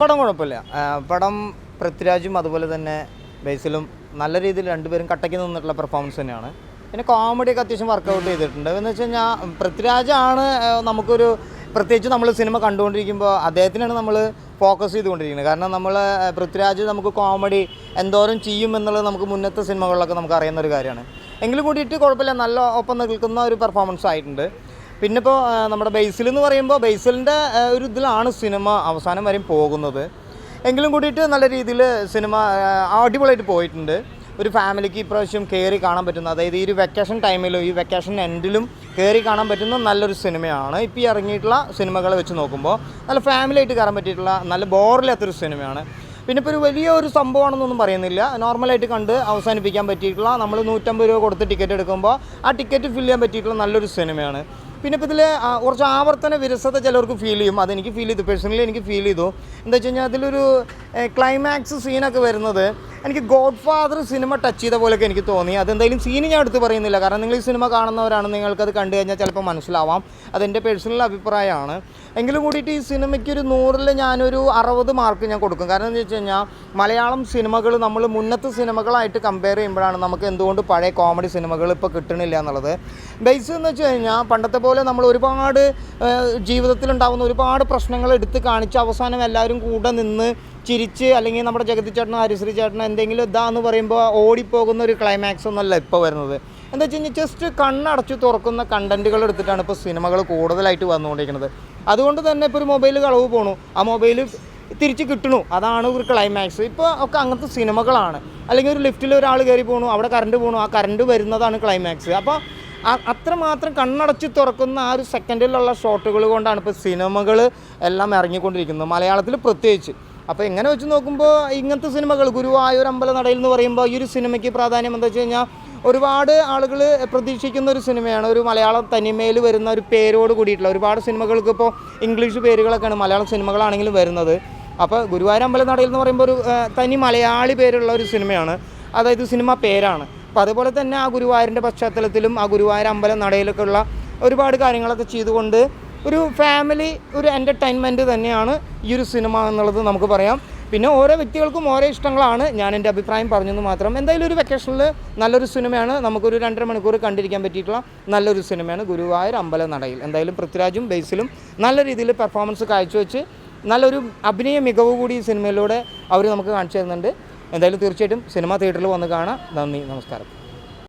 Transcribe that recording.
പടം കുഴപ്പമില്ല. പടം പൃഥ്വിരാജും അതുപോലെ തന്നെ ബേസിലും നല്ല രീതിയിൽ രണ്ടുപേരും കട്ടയ്ക്ക് നിന്നിട്ടുള്ള പെർഫോമൻസ് തന്നെയാണ്. പിന്നെ കോമഡിയൊക്കെ അത്യാവശ്യം വർക്കൗട്ട് ചെയ്തിട്ടുണ്ട്. എന്ന് വെച്ച് കഴിഞ്ഞാൽ പൃഥ്വിരാജാണ് നമുക്കൊരു പ്രത്യേകിച്ച് നമ്മൾ സിനിമ കണ്ടുകൊണ്ടിരിക്കുമ്പോൾ അദ്ദേഹത്തിനാണ് നമ്മൾ ഫോക്കസ് ചെയ്തുകൊണ്ടിരിക്കുന്നത്. കാരണം നമ്മൾ പൃഥ്വിരാജ് നമുക്ക് കോമഡി എന്തോരം ചെയ്യും എന്നുള്ളത് നമുക്ക് മുന്നത്തെ സിനിമകളിലൊക്കെ നമുക്ക് അറിയുന്ന ഒരു കാര്യമാണ്. എങ്കിലും കൂടിയിട്ട് കുഴപ്പമില്ല. നല്ല ഒപ്പം നിൽക്കുന്ന ഒരു പെർഫോമൻസ് ആയിട്ടുണ്ട്. പിന്നെ ഇപ്പോൾ നമ്മുടെ ബേസിൽ എന്ന് പറയുമ്പോൾ ബേസിലിന്റെ ഒരു ഇതിലാണ് സിനിമ അവസാനം വരെയും പോകുന്നത്. എങ്കിലും കൂടിയിട്ട് നല്ല രീതിയിൽ സിനിമ അടിപൊളിയായിട്ട് പോയിട്ടുണ്ട്. ഒരു ഫാമിലിക്ക് ഇപ്രാവശ്യം കയറി കാണാൻ പറ്റുന്ന അതായത് ഈ ഒരു വെക്കേഷൻ ടൈമിലും ഈ വെക്കേഷൻ എൻഡിലും കയറി കാണാൻ പറ്റുന്ന നല്ലൊരു സിനിമയാണ്. ഇപ്പോൾ ഇറങ്ങിയിട്ടുള്ള സിനിമകളെ വെച്ച് നോക്കുമ്പോൾ നല്ല ഫാമിലി ആയിട്ട് കയറാൻ പറ്റിയിട്ടുള്ള നല്ല ബോറില്ലാത്തൊരു സിനിമയാണ്. പിന്നെ ഇപ്പോൾ ഒരു വലിയ ഒരു സംഭവമാണെന്നൊന്നും പറയുന്നില്ല. നോർമലായിട്ട് കണ്ട് അവസാനിപ്പിക്കാൻ പറ്റിയിട്ടുള്ള നമ്മൾ നൂറ്റമ്പത് രൂപ കൊടുത്ത് ടിക്കറ്റ് എടുക്കുമ്പോൾ ആ ടിക്കറ്റ് ഫില്ല് ചെയ്യാൻ പറ്റിയിട്ടുള്ള നല്ലൊരു സിനിമയാണ്. പിന്നെ ഇപ്പോൾ ഇതിൽ കുറച്ച് ആവർത്തന വിരസത ചിലർക്ക് ഫീൽ ചെയ്യും. അതെനിക്ക് ഫീൽ ചെയ്തു. പേഴ്സണലി എനിക്ക് ഫീൽ ചെയ്തു. എന്താ വെച്ച് കഴിഞ്ഞാൽ അതിലൊരു ക്ലൈമാക്സ് സീനൊക്കെ വരുന്നത് എനിക്ക് ഗോഡ് ഫാദർ സിനിമ ടച്ച് ചെയ്ത പോലെയൊക്കെ എനിക്ക് തോന്നി. അതെന്തായാലും സീന് ഞാൻ എടുത്ത് പറയുന്നില്ല. കാരണം നിങ്ങൾ ഈ സിനിമ കാണുന്നവരാണ്. നിങ്ങൾക്കത് കണ്ടു കഴിഞ്ഞാൽ ചിലപ്പോൾ മനസ്സിലാവാം. അതെന്റെ പേഴ്സണൽ അഭിപ്രായമാണ്. എങ്കിലും കൂടിയിട്ട് ഈ സിനിമയ്ക്ക് ഒരു നൂറിൽ ഞാനൊരു അറുപത് മാർക്ക് ഞാൻ കൊടുക്കും. കാരണം എന്ന് വെച്ച് കഴിഞ്ഞാൽ മലയാളം സിനിമകൾ നമ്മൾ മുന്നത്തെ സിനിമകളായിട്ട് കമ്പയർ ചെയ്യുമ്പോഴാണ് നമുക്ക് എന്തുകൊണ്ട് പഴയ കോമഡി സിനിമകൾ ഇപ്പോൾ കിട്ടണില്ല എന്നുള്ളത്. ബേസ് എന്ന് വെച്ച് കഴിഞ്ഞാൽ പണ്ടത്തെ പോലെ നമ്മൾ ഒരുപാട് ജീവിതത്തിലുണ്ടാകുന്ന ഒരുപാട് പ്രശ്നങ്ങൾ എടുത്ത് കാണിച്ച് അവസാനം എല്ലാവരും കൂടെ നിന്ന് ചിരിച്ച് അല്ലെങ്കിൽ നമ്മുടെ ജഗതി ചേട്ടനോ ഹരിശ്രീ ചേട്ടനോ എന്തെങ്കിലും ഇതാന്ന് പറയുമ്പോൾ ഓടിപ്പോകുന്ന ഒരു ക്ലൈമാക്സ് ഒന്നല്ല ഇപ്പോൾ വരുന്നത്. എന്താ വെച്ച് കഴിഞ്ഞാൽ ജസ്റ്റ് കണ്ണടച്ച് തുറക്കുന്ന കണ്ടന്റുകൾ എടുത്തിട്ടാണ് ഇപ്പോൾ സിനിമകൾ കൂടുതലായിട്ട് വന്നുകൊണ്ടിരിക്കുന്നത്. അതുകൊണ്ട് തന്നെ ഇപ്പോൾ ഒരു മൊബൈൽ കളവ് പോണു. ആ മൊബൈൽ തിരിച്ച് കിട്ടണു. അതാണ് ഒരു ക്ലൈമാക്സ് ഇപ്പോൾ ഒക്കെ അങ്ങനത്തെ സിനിമകളാണ്. അല്ലെങ്കിൽ ഒരു ലിഫ്റ്റിൽ ഒരാൾ കയറി പോകണു അവിടെ കറണ്ട് പോകണു ആ കറണ്ട് വരുന്നതാണ് ക്ലൈമാക്സ് അപ്പോൾ അത്രമാത്രം കണ്ണടച്ച് തുറക്കുന്ന ആ ഒരു സെക്കൻഡിലുള്ള ഷോട്ടുകൾ കൊണ്ടാണ് ഇപ്പോൾ സിനിമകൾ എല്ലാം ഇറങ്ങിക്കൊണ്ടിരിക്കുന്നത്. മലയാളത്തിൽ പ്രത്യേകിച്ച്. അപ്പോൾ എങ്ങനെ വെച്ച് നോക്കുമ്പോൾ ഇങ്ങനത്തെ സിനിമകൾ ഗുരുവായൂർ അമ്പല നടയിൽ എന്ന് പറയുമ്പോൾ ഈ ഒരു സിനിമയ്ക്ക് പ്രാധാന്യം എന്താ വെച്ച് കഴിഞ്ഞാൽ ഒരുപാട് ആളുകൾ പ്രതീക്ഷിക്കുന്ന ഒരു സിനിമയാണ്. ഒരു മലയാളം തനിമയിൽ വരുന്ന ഒരു പേരോട് കൂടിയിട്ടുള്ള ഒരുപാട് സിനിമകൾക്ക് ഇപ്പോൾ ഇംഗ്ലീഷ് പേരുകളൊക്കെയാണ് മലയാളം സിനിമകളാണെങ്കിലും വരുന്നത്. അപ്പോൾ ഗുരുവായൂർ അമ്പല നടയിൽ എന്ന് പറയുമ്പോൾ ഒരു തനി മലയാളി പേരുള്ള ഒരു സിനിമയാണ്. അതായത് സിനിമ പേരാണ്. അപ്പോൾ അതുപോലെ തന്നെ ആ ഗുരുവായൂരിന്റെ പശ്ചാത്തലത്തിലും ആ ഗുരുവായൂർ അമ്പലം നടയിലൊക്കെ ഉള്ള ഒരുപാട് കാര്യങ്ങളൊക്കെ ചെയ്തുകൊണ്ട് ഒരു ഫാമിലി ഒരു എന്റർടൈൻമെന്റ് തന്നെയാണ് ഈ ഒരു സിനിമ എന്നുള്ളത് നമുക്ക് പറയാം. പിന്നെ ഓരോ വ്യക്തികൾക്കും ഓരോ ഇഷ്ടങ്ങളാണ്. ഞാൻ എന്റെ അഭിപ്രായം പറഞ്ഞെന്ന് മാത്രം. എന്തായാലും ഒരു വെക്കേഷനിൽ നല്ലൊരു സിനിമയാണ് നമുക്കൊരു രണ്ടര മണിക്കൂർ കണ്ടിരിക്കാൻ പറ്റിയിട്ടുള്ള നല്ലൊരു സിനിമയാണ് ഗുരുവായൂർ അമ്പല നടയിൽ. എന്തായാലും പൃഥ്വിരാജും ബേസിലും നല്ല രീതിയിൽ പെർഫോമൻസ് കാഴ്ചവെച്ച് നല്ലൊരു അഭിനയ മികവ് കൂടി ഈ സിനിമയിലൂടെ അവർ നമുക്ക് കാണിച്ചു തരുന്നുണ്ട്. എന്തായാലും തീർച്ചയായിട്ടും സിനിമ തിയേറ്ററിൽ വന്ന് കാണാം. നന്ദി നമസ്കാരം.